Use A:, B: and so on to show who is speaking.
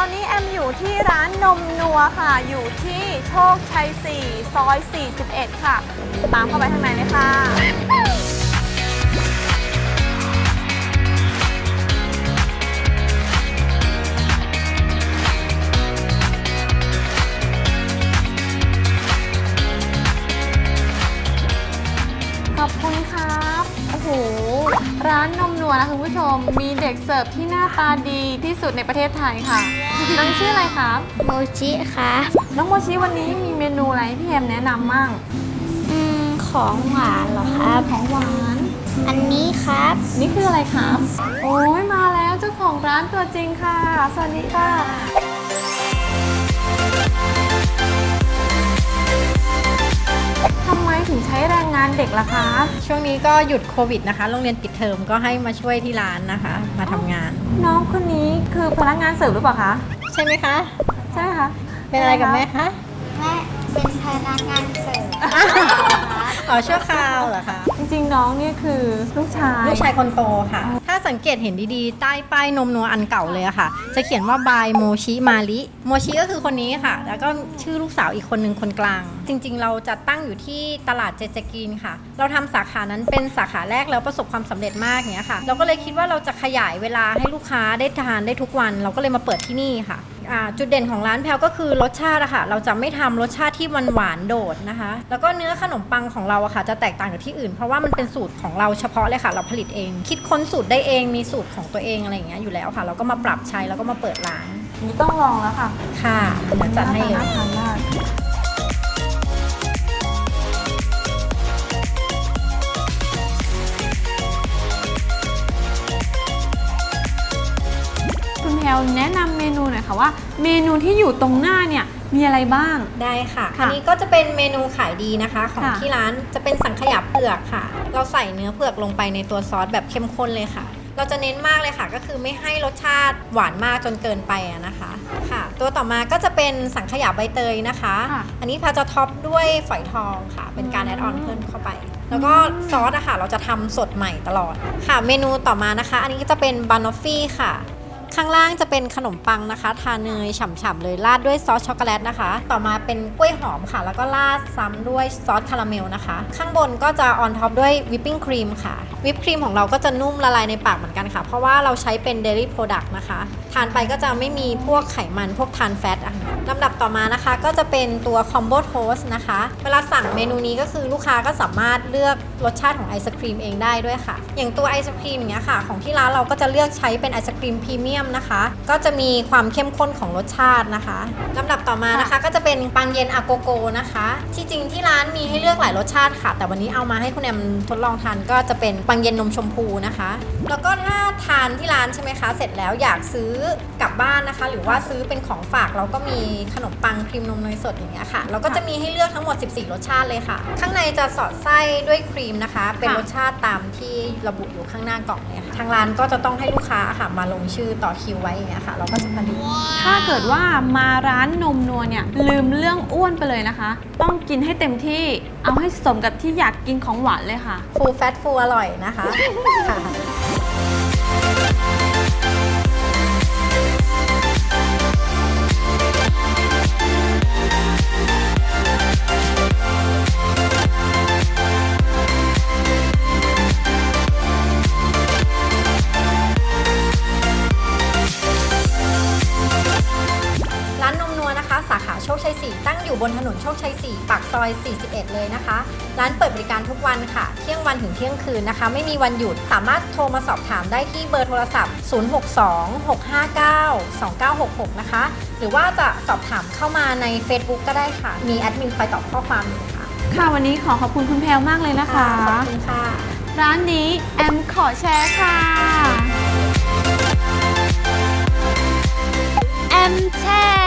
A: ตอนนี้แอมอยู่ที่ร้านนมนัวค่ะ อยู่ที่โชคชัย 4 ซอย 41 ค่ะ ตามเข้าไปทางไหนเลยค่ะ ร้านนมนัวนะคุณผู้ชม มีเด็กเสิร์ฟที่หน้าตาดีที่สุดในประเทศไทยค่ะน้องชื่ออะไรครับ
B: โมจิค่ะ
A: น้องโมชิวันนี้มีเมนูอะไรให้พี่แอมแนะนำมั่ง
B: อืมของหวานเหรอครับ
A: ของหวาน
B: อันนี้ครับ
A: นี่คืออะไรครับ โอ้ยมาแล้วเจ้าของร้านตัวจริงค่ะ สวัสดีค่ะ ทำไมถึงใช้แรงงาน เด็กล่ะคะ
C: ช่วงนี้ก็หยุดโควิดนะคะ โรงเรียนปิดเทอมก็ให้มาช่วยที่ร้านนะคะ มาทำงาน
A: น้องคนนี้คือพนักงานเสิร์ฟหรือเปล่าคะ
C: ใช่ไหมคะ
A: ใช่ไหมคะ
C: เป็นอะไรกับแม่คะ
B: แม่เป็นพนักงานเสิร์ฟ
C: อ๋อชั่วคราวเหรอคะ
A: จริงๆ น้องเนี่ยคือลูกชาย
C: ลูกชายคนโตค่ะถ้า สังเกตเห็นดีๆ ใต้ป้ายนมนัวอันเก่าเลยอะค่ะ จะเขียนว่าบายโมชิมาลิโมชิก็คือคนนี้ค่ะ แล้วก็ชื่อลูกสาวอีกคนหนึ่งคนกลาง จริงๆ เราจะตั้งอยู่ที่ตลาดเจเจกีนค่ะ เราทำสาขานั้นเป็นสาขาแรกแล้วประสบความสำเร็จมากเนี้ยค่ะ เราก็เลยคิดว่าเราจะขยายเวลาให้ลูกค้าได้ทานได้ทุกวัน เราก็เลยมาเปิดที่นี่ค่ะ อ่าจุดเด่นของร้านแพลวก็คือรสชาติอะค่ะ เราจะไม่ทำรสชาติที่มันหวานโดดนะคะ แล้วก็เนื้อขนมปังของเราอะค่ะ จะแตกต่างจากที่อื่น เพราะว่ามันเป็นสูตรของเราเฉพาะเลยค่ะ เราผลิตเอง คิดค้นสูตรได้เองมีสูตรของตัวเองอะไรอย่างเงี้ยอยู่แล้วค่ะ เราก็มาปรับใช้แล้วก็มาเปิดร้าน
A: นี่ต้องลองแล้วค่ะ
C: ค่ะเดี๋ยวจัดให้เลย
A: น่าทานมาก ลวแนะนำเมนูหน่อยค่ะว่า เมนูที่อยู่ตรงหน้าเนี่ยมีอะไรบ้าง
C: ได้ค่ะ
A: ค่ะ
C: อันนี้ก็จะเป็นเมนูขายดีนะคะ ของ
A: ค่ะ
C: ที่ร้านจะเป็นสังขยาเผือกค่ะ เราใส่เนื้อเผือกลงไปในตัวซอสแบบเข้มข้นเลยค่ะ เราจะเน้นมากเลยค่ะ ก็คือไม่ให้รสชาติหวานมากจนเกินไปอะนะคะค่ะ ตัวต่อมาก็จะเป็นสังขยาใบเตยนะคะ
A: ค่ะ
C: อันนี้พาจะท็อปด้วยฝอยทองค่ะ เป็นการแอดออนเพิ่มเข้าไป แล้วก็ซอสอะค่ะเราจะทำสดใหม่ตลอดค่ะ เมนูต่อมานะคะ อันนี้ก็จะเป็นบานอฟฟี่ค่ะ ข้างล่างจะเป็นขนมปังนะคะ ทาเนยฉ่ำๆเลยราดด้วยซอสช็อกโกแลตนะคะ ต่อมาเป็นกล้วยหอมค่ะ แล้วก็ราดซ้ำด้วยซอสคาราเมลนะคะ ข้างบนก็จะออนท็อปด้วยวิปปิ้งครีมค่ะ วิปครีมของเราก็จะนุ่มละลายในปากเหมือนกันค่ะ เพราะว่าเราใช้เป็นเดลี่โปรดักต์นะคะ ทานไปก็จะไม่มีพวกไขมันพวกทานแฟตอะค่ะ ลำดับต่อมานะคะก็จะเป็นตัวคอมโบโทสนะคะ เวลาสั่งเมนูนี้ก็คือลูกค้าก็สามารถเลือกรสชาติของไอศครีมเองได้ด้วยค่ะ อย่างตัวไอศครีมอย่างเงี้ยค่ะ ของที่ร้านเราก็จะเลือกใช้เป็นไอศครีมพรีเมียมนะคะ ก็จะมีความเข้มข้นของรสชาตินะคะลำดับต่อมานะคะ ก็จะเป็นปังเย็นอาโกโกนะคะ ที่จริงที่ร้านมีให้เลือกหลายรสชาติค่ะ แต่วันนี้เอามาให้คุณแอมทดลองทานก็จะเป็นปังเย็นนมชมพูนะคะ แล้วก็ถ้าทานที่ร้านใช่ไหมคะ เสร็จแล้วอยากซื้อกลับบ้านนะคะ หรือว่าซื้อเป็นของฝากเราก็มีขนมปังครีมนมเนยสดอย่างเงี้ยค่ะเราก็จะมีให้เลือกทั้งหมด 14 รสชาติเลยค่ะ ข้างในจะสอดไส้ด้วยครีมนะคะ เป็น
A: ค่ะ
C: รสชาติตามที่ระบุอยู่ข้างหน้ากล่องเนี่ยค่ะทางร้านก็จะต้องให้ลูกค้าค่ะมาลงชื่อต่อคิวไว้อย่างเงี้ยค่ะเราก็จะผลิต
A: ถ้าเกิดว่ามาร้านนมนัวเนี่ยลืมเรื่องอ้วนไปเลยนะคะ ต้องกินให้เต็มที่เอาให้สมกับที่อยากกินของหวานเลยค่ะ
C: ฟูลแฟตฟูลอร่อยนะคะค่ะ อยู่บนถนนโชคชัย 4 ปากซอย 41 เลยนะคะ ร้านเปิดบริการทุกวันค่ะ เที่ยงวันถึงเที่ยงคืนนะคะ ไม่มีวันหยุด สามารถโทรมาสอบถามได้ที่เบอร์โทรศัพท์ 062-659-2966 นะคะ หรือว่าจะสอบถามเข้ามาใน Facebook ก็ได้ค่ะ มีแอดมินคอยตอบข้อความอยู่ค่ะ
A: ค่ะวันนี้ขอขอบคุณคุณแพลวมากเลยนะคะ
C: ขอบคุณค่ะ
A: ร้านนี้แอมขอแชร์ค่ะ
B: แอมแชร์